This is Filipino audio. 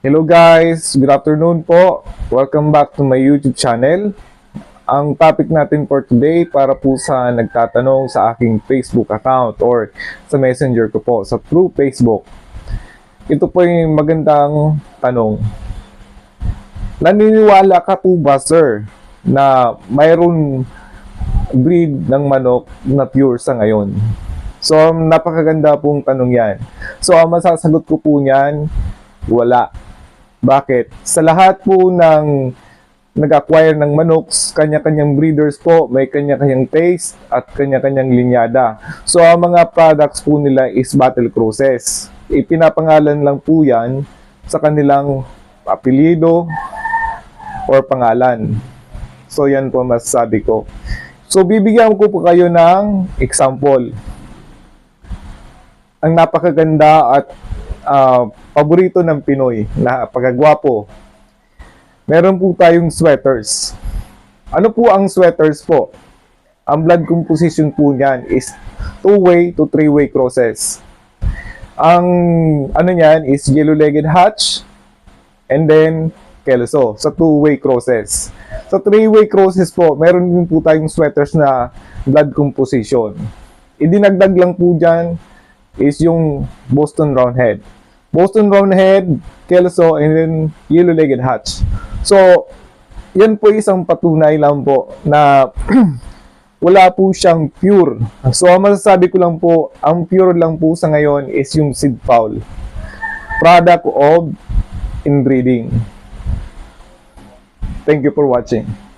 Hello guys, good afternoon po. Welcome back to my YouTube channel. Ang topic natin for today para po sa nagtatanong sa aking Facebook account or sa messenger ko po sa True Facebook. Ito po yung magandang tanong. Naniniwala ka po ba sir na mayroon breed ng manok na pure sa ngayon? So, napakaganda pong tanong yan. So, ang masasagot ko po niyan, wala. Bakit? Sa lahat po ng nag-acquire ng manok, kanya-kanyang breeders po, may kanya-kanyang taste at kanya-kanyang linyada. So, ang mga products po nila is battle crosses. Ipinapangalan lang po yan sa kanilang apelido or pangalan. So, yan po masasabi ko. So, bibigyan ko po kayo ng example. Ang napakaganda at ah, paborito ng Pinoy na pagkagwapo. Meron po tayong sweaters. Ano po ang sweaters po? Ang blood composition po niyan is two-way to three-way crosses. Ang ano niyan is yellow-legged hatch and then Kelso sa two-way crosses. Sa three-way crosses po, meron din po tayong sweaters na blood composition. Idinagdag lang po dyan is yung Boston Roundhead. Boston Roundhead, Kelso, and then Yellow-Legged Hatch. So, yan po isang patunay lang po na wala po siyang pure. So, ang masasabi ko lang po, ang pure lang po sa ngayon is yung seed fowl. Product of inbreeding. Thank you for watching.